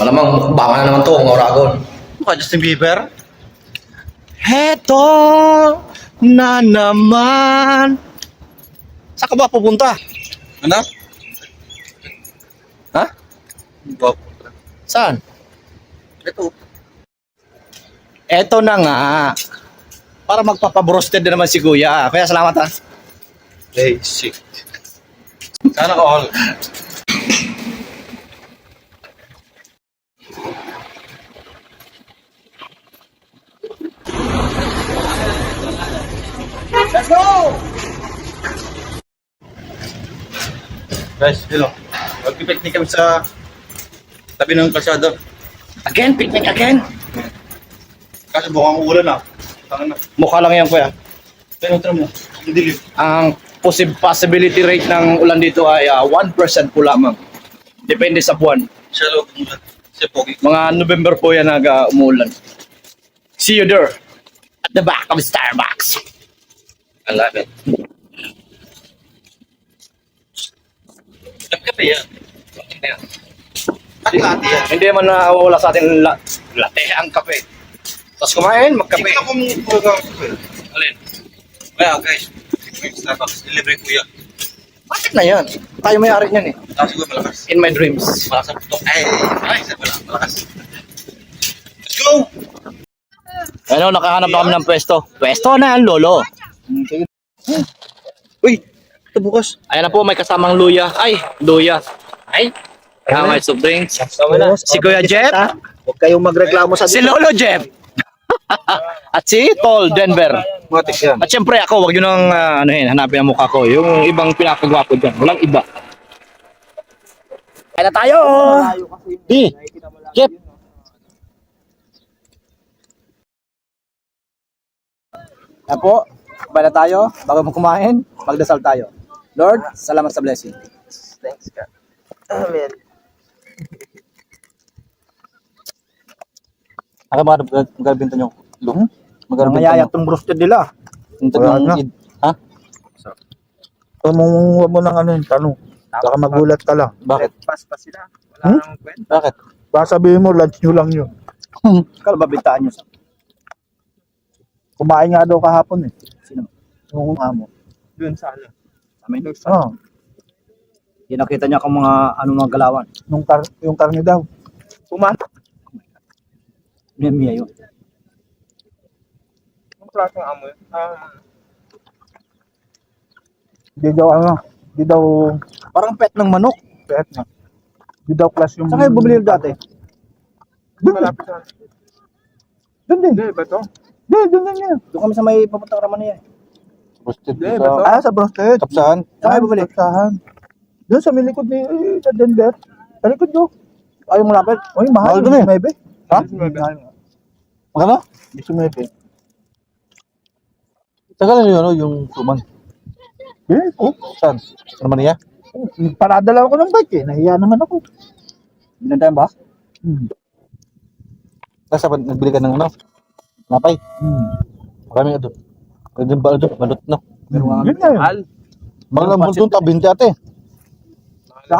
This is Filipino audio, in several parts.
Malamang baka na naman to, ang Oragon. Mukha Justin Bieber. Heto na naman. Saan ka ba pupunta? Ano? Ha? Wow. Saan? Ito. Eto na nga. Para magpapabrosted na naman si Kuya. Kaya salamat ha. Hey, shit. Sana all. Guys, hello. Magpipiknik kami sa tabi ng kalsada. Again, picnic again. Kasi bukang ulan ah. Tangan na. Mukha lang yan Kuya. Pero tara mo. Ang dilim. Ang possi- possibility rate ng ulan dito ay ah, 1% po lamang. Depende sa buwan. Siya loob ng ulan. Si Pogi. Mga November po yan nag-umulan. See you there. At the back of Starbucks. I love it. Kape yan. At lahat yan. Hindi man nawawala sa atin la latte ang kape. Tapos kumain, magkape. Hindi ako mong kape. Alin? Kaya guys, may Starbucks. Delivery kuya. Bakit na yan? Tayo may-ari niyan eh. Tapos ko malakas. In my dreams. Malakas ang putok. Ay, ay. Malakas. Let's go! Ano, nakahanap na kami ng pwesto. Pwesto na ang lolo. Uy, ito bukas. Ayan na po, may kasamang luya. Ay, luya. Ay, kasama yung soft drinks. Si Kuya Jeff. Huwag kayong magreklamo sa Si Lolo Jeff. At si Tol Denver. Matik yan. At syempre ako, wag yun ang uh, ano yun, hanapin ang mukha ko. Yung ibang pinakagwapo dyan. Walang iba. Kaya na tayo! Di! Jeff! Yan po, sabay na tayo. Bago mo kumain, magdasal tayo. Lord, salamat sa blessing. Thanks, ka. Amen. Ano ba magkabinta nyo? Lung? Ang yaya itong roasted nila. Wala na. Ha? Huwag mo, huwag mo nang ano yung tanong. Baka magulat ka lang. Bakit? Pas pa sila. Wala Hmm? nang kwenta. Bakit? Baka sabihin mo, lunch nyo lang yun. Kala ba bintaan nyo? Kumain nga daw kahapon eh. Sino? Yung amo. Doon sa ano? Amin. Oh, Hindi nakita niya kung mga ano mga galawan. nung kar yung karne daw. Pumatok. Miya miya yun. Ang klaseng amo yun? Ah, Di daw ano, di daw Parang pet ng manok. pet na. Di daw class yung... Saan kayo bumili dati? Doon din. malapit sa Doon din. Hindi, ba ito? Doon, doon din yan. Doon kami sa may papuntang Ramania. Busted Hindi, Ah, sa Brosted. Kapsaan? Saan kayo bumili? Kapsahan. Doon sa may likod ni eh, sa Denver. Sa likod nyo. Ayaw mo lapit? Uy, mahal. Mahal dun eh. Maybe. Ha? Mahal. Magkano? Gusto mo maybe. Tagal na yun, ano, yung suman. Eh, oh. Saan? Ano man niya? Paradala ako ng bike eh. Nahiya naman ako. Binantayan ba? Hmm. Nasa ba, nagbili ka ng ano? Napay. Hmm. Marami nga doon. Pwede ba doon? Balot no. Pero nga Yun na yun. Mga lang doon ta, 20 ate. Sa?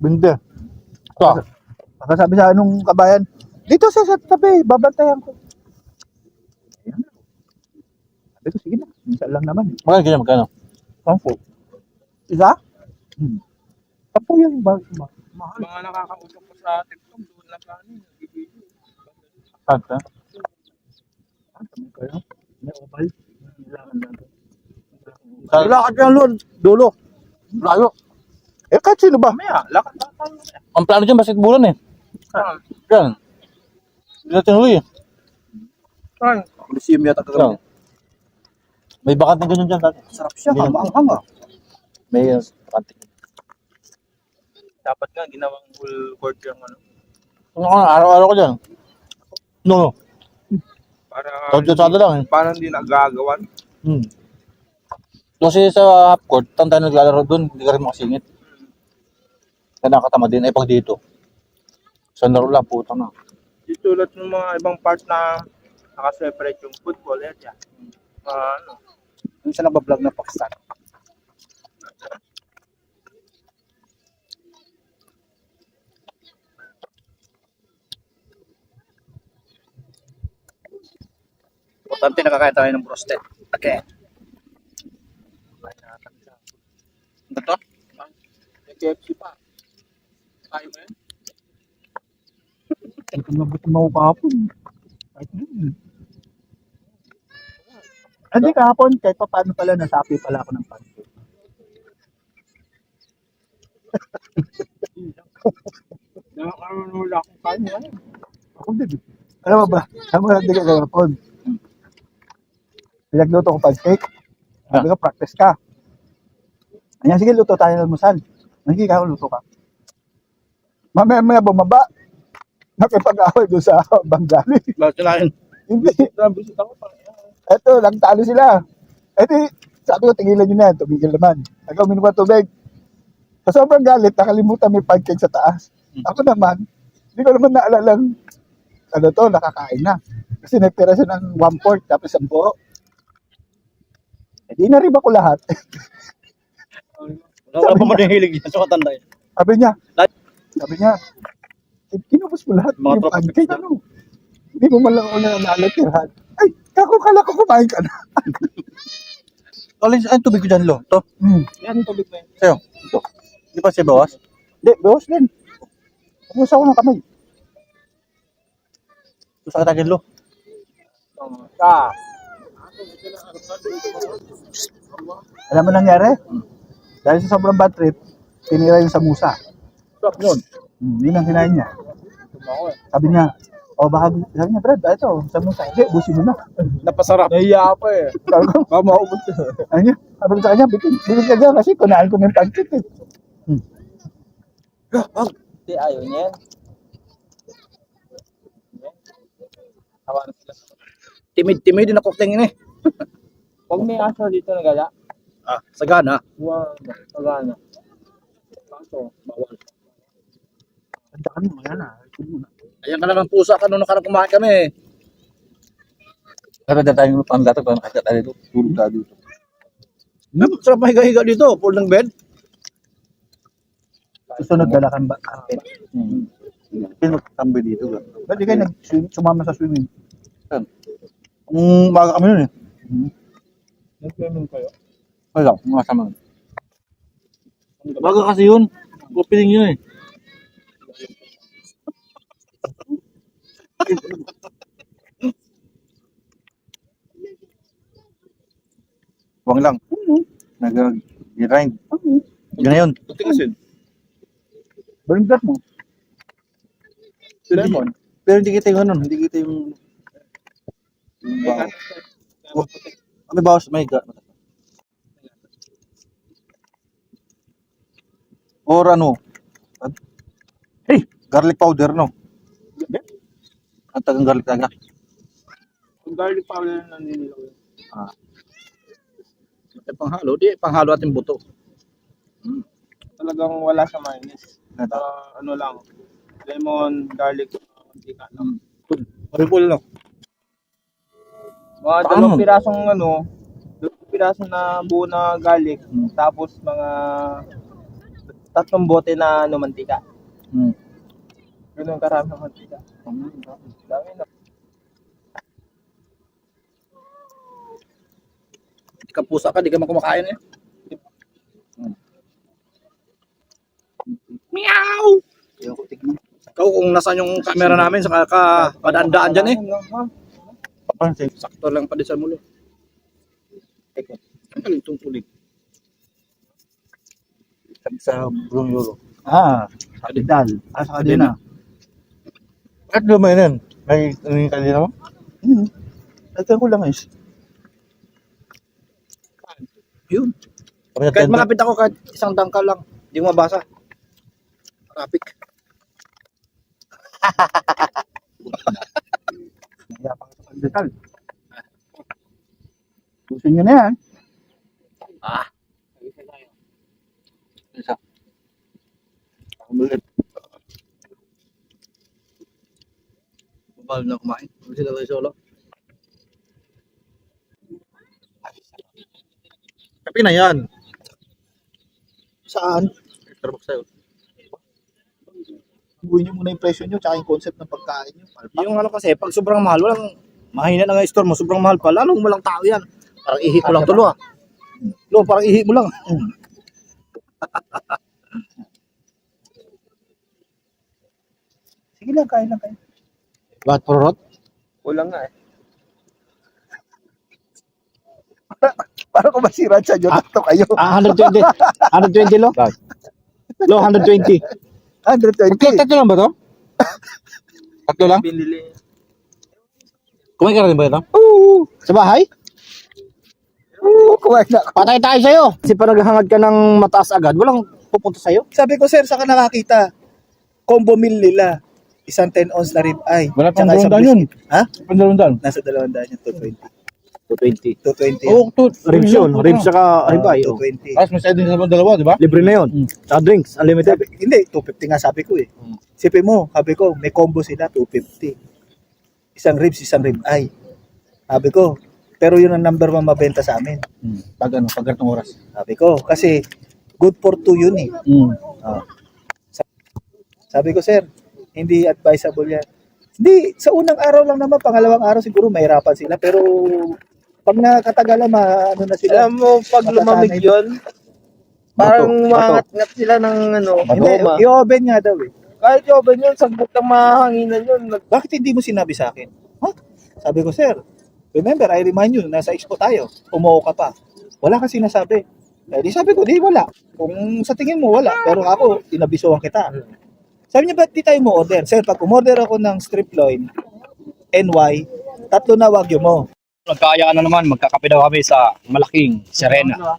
Binte. Ito. Pagkasabi sa anong kabayan, dito sa sa tabi, babantayan ko. Ayan na. Sabi ko, sige na. Minsan lang naman. Magkano ganyan, magkano? Sampo. Isa? Hmm. Sampo yan. Ba, ba, mahal. mga nakakausap ko sa TikTok, doon lang kami. Saan? Sabi ko yun. May opal. Saan? Lakad yan, Lord. Dulo. Layo. Eh, kahit sino ba? Mamaya, lakad tayo. Ang plano dyan, basketballan eh. Saan? Yan. Hindi natin huli eh. Saan? Coliseum yata Yan. kagawin. May bakat na ganyan dyan dati. Sarap siya. Hindi Hang hang ah. May uh, bakat. Dapat nga, ginawang full court yung ano. Ano ka na, araw-araw ko dyan. No, no. Para, Tawad-tawad lang eh. para hindi nagagawan. Hmm. Kasi sa half court, tang tayo naglalaro doon, hindi ka rin makasingit. Kaya nakatama din. Ay, pag dito. Sa laro lang, puta na. Di tulad ng mga ibang part na nakaseparate yung football eh, area. Uh, ano? Yung siya nagbablog na Pakistan. Importante nakakain tayo ng prostate. Okay. Ano to? KFC pa. Kain mo yun? Ay, kung nabutin mo kahapon. Kahit yun. Hindi kahapon, kahit pa paano pala, nasapi pala ako ng pancake. Nakakaroon wala akong kain? Ako din. Alam mo ba? Alam mo hindi ka kahapon. Pinagluto ko pancake. Sabi ko, practice ka. Ayan, sige, luto tayo ng musal. Sige ka, luto ka. Mamaya maya bumaba. Nakipag-away doon sa Bangali. Bakit kinain? Hindi. Nabisit ako pa. Eto, nagtalo sila. Eto, sabi ko, tigilan nyo na yan. Tumigil naman. Ako, uminom ko ng tubig. Sa sobrang galit, nakalimutan may pancake sa taas. Ako naman, hindi ko naman naalala ano to, nakakain na. Kasi nagtira siya ng one fourth, tapos ang buo. Eh, di na rin ko lahat. Wala pa man yung hilig yan sa matanda yun. sabi niya, sabi niya, "Eh, kinubos mo lahat. Mga yung tropa pancake, ano? Hindi mo man lang ako na tirahan. Ay, kako kala ko kumain ka na. Alin, ay, tubig ko dyan, lo. To, Hmm. Yan, tubig mo yun. sa'yo. Di pa siya bawas? Hindi, bawas din. Ubus ako ng kamay. Ito sa katagin, lo. Ka. Alam mo nangyari? Dahil sa sobrang bad trip, tinira yung samusa. Stop yun. Hmm, yun ang kinain niya. Eh. Sabi niya, oh baka, sabi niya, Brad, ito, samusa. Hindi, busin mo na. Napasarap. Nahiya pa eh. Sabi ko, ka. ano niya? Sabi ko sa kanya, bikin, bikin ka dyan kasi kunain ko ng pancake eh. Hindi, ayaw niya yan. Hawa na sila. Timid-timid Huwag may aso dito na gala. Ah, sagana. Wow, magana. Kaso, bawal. Tanda ka mo, yan ah. Ayan ka naman pusa ka nung nakarang kumain kami. Kaya dyan tayong panggatag, parang kaya tayo dito. Tulog tayo dito. Hmm? Sarap mahiga-higa dito. Full ng bed. Susunod dalakan ba? carpet. Hmm. Sino tambay dito? Ba't di kayo sumama sa swimming? Kung baga kami nun eh. Nag-swimming kayo? Wala, mga sama. Baga kasi yun. Opening yun eh. Huwag lang. Nag-grind. Yun na yun. Buti kasi yun. Balimblat mo. Lemon. Pero hindi kita yung ano, hindi kita yung... yung bawas. Ah, May bawas, may ga. Or ano? Hey, garlic powder, no? Ang tagang garlic talaga. Kung garlic powder na nanilaw. Ah, Eh, panghalo. Di, panghalo ating buto. Talagang wala sa mayonnaise. Ah, ano lang. Lemon, garlic, mantika lang. Maripol, no? Mga Paano? dalawang pirasong ano, dalawang piraso na buo na garlic, Hmm. tapos mga tatlong bote na ano, mantika. Hmm. Ganun karami ng mantika. Dami na. Di ka pusa ka, di ka man kumakain eh. Meow! Ayoko tignan. Ikaw kung nasaan yung camera namin, saka ka padaan-daan dyan eh. Papansin. Sakto lang pa din sa mulo. Ang galing itong tulig. Sa Brong Euro. Ah, sa Vidal. Ah, sa Kadena. At lumay nun. May ano yung kanina mo? Hmm. Ito ko lang is. Yun. Kahit 10 malapit ako, kahit isang dangkal lang, hindi ko mabasa. Traffic. Vidal. Susin nyo na yan. Ah, Isa. Ulit. babal na kumain. Hindi sila tayo solo. Kapi na yan. Saan? Starbucks tayo. Buhin nyo muna yung presyo nyo, tsaka yung concept ng pagkain nyo. Palpak. Yung ano kasi, pag sobrang mahal, walang Mahina na nga yung store mo, sobrang mahal pa. Lalong mo lang tao yan. Parang ihi mo lang tulo ah. Lo, parang ihi mo lang. Sige lang, kain lang kayo. Bakit purot? Kulang nga eh. Para ko masira sa inyo, to kayo. Ah, 120. 120 lo? Lo, 120. 120. Tatlo, tatlo lang ba to? Tatlo lang? Binili. Kumain ka rin ba ito? Oo. Sa bahay? Oo, kumain na. Patay tayo sa'yo. Kasi pa naghahangad ka ng mataas agad, walang pupunta sa'yo. Sabi ko, sir, saan ka nakakita? Combo meal nila. Isang 10 ounce na rib eye. Wala pang dalawang yun. biscuit. Ha? Pandalundan. Nasa dalawang daan yung 220. 220. 220. Oo, to. Ribs yun, ribs saka ribeye. Oh. 220. Tapos may side din sa dalawa, di ba? Libre na yun. Tsaka drinks, unlimited. Sabi, hindi, 250 nga sabi ko eh. Hmm. Sipi mo, sabi ko, may combo sila, 250. Isang ribs, isang rib eye. Sabi ko, pero yun ang number one mabenta sa amin. Hmm. Pag ano, pag ganitong oras. Sabi ko, kasi good for two yun eh. Hmm. Ah. Sa- Sabi ko, sir, hindi advisable yan. Hindi, sa unang araw lang naman, pangalawang araw siguro mahirapan sila, pero pag nakatagalan, ma, ano na sila. Alam mo, pag lumamig yun, parang Bato, maangat-ngat sila ng ano, Hindi, i-oven nga daw eh. Kahit yung oven yun, sagbot ng mahanginan yun. Nag- Bakit hindi mo sinabi sa akin? Huh? Sabi ko, sir, remember, I remind you, nasa expo tayo, umuo ka pa. Wala kang sinasabi. Eh, di sabi ko, di wala. Kung sa tingin mo, wala. Pero ako, inabisuhan kita. Sabi niya, ba't di tayo mo order? Sir, pag umorder ako ng strip loin, NY, tatlo na wagyu mo. Nagkaya na naman, magkakape daw kami sa malaking Serena.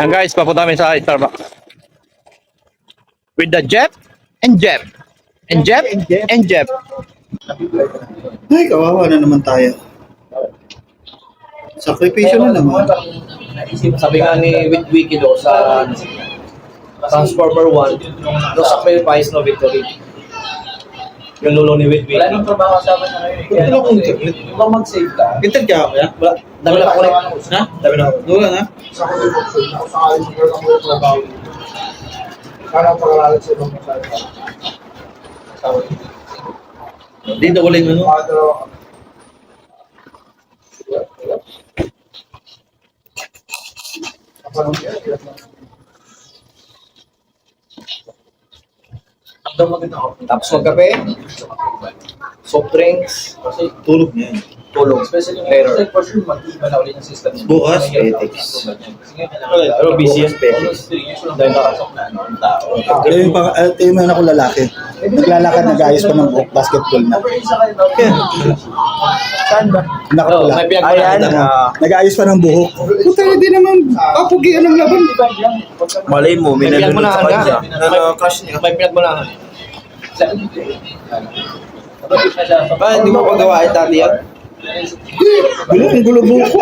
Yan guys, papunta kami sa Starbucks. With the Jeff and Jeff. And Jeff and Jeff. Ay, kawawa na naman tayo. Sakripisyo na naman. Sabi nga ni Witwiki do sa Transformer 1, no sacrifice, no victory. Yung lulo ni Witwiki. Wala nang trabaho kasama niya ngayon. Kaya lang kung internet. Kung mag-save ka. Intern ka ako, ya? Wala. Dami na ako Ha? Dami na ako. Wala na? Dito ulit ano. Tapos magkape, soft drinks, Tulog na yan. tulog. Later. Bukas, ethics. Pero busy yan, Dahil nakasok na. Ito yung, pang, ito yung mga ako lalaki. Naglalakad, nag-ayos pa ng buhok, basketball na. Saan ba? Nakapula. pinagmanahan Ayan, na. ah, Nag-ayos pa ng buhok. Puta, hindi naman kapugian ng laban. Malay mo, may pinagmanahan ka. crush niya. May pinagmanahan. Ba, hindi mo pagawa ay dati yan? Gulo, ang gulo buhok ko.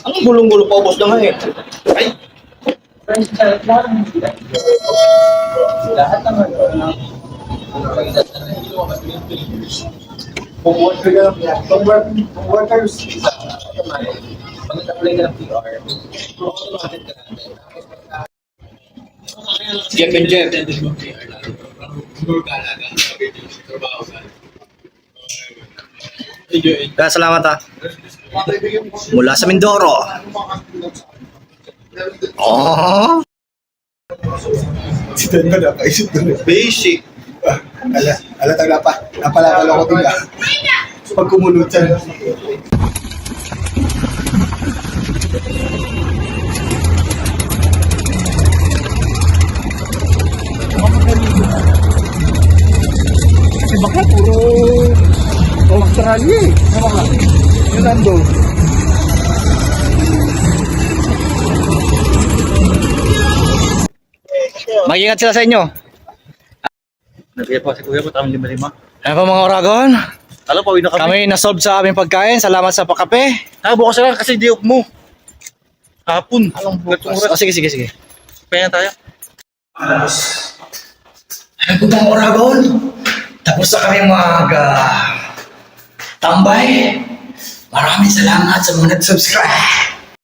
Ang gulong-gulo pa, ubos na nga eh. Ay! Jeff and Jeff. Kaya salamat ha. Mula sa Mindoro. Oh, Si Tendo na, kaisip doon. basic. Ala, ala taga pa. Napalakala ko din ah. Pag kumulutan. Kasi baka puro Australia eh. Ano ka? Yun nando. Mag-ingat sila sa inyo. Nagkaya pa si Kuya mo, tamang lima-lima. Ano po mga oragon? Alam pa, uwi na kami. Kami nasolve sa aming pagkain. Salamat sa pakape. Ah, bukas na lang kasi di mo. Hapon. Anong bukas? O sige, sige, sige. Kaya tayo. Ano po mga oragon? Tapos na kami mag ah, tambay. Maraming salamat sa mga nag-subscribe.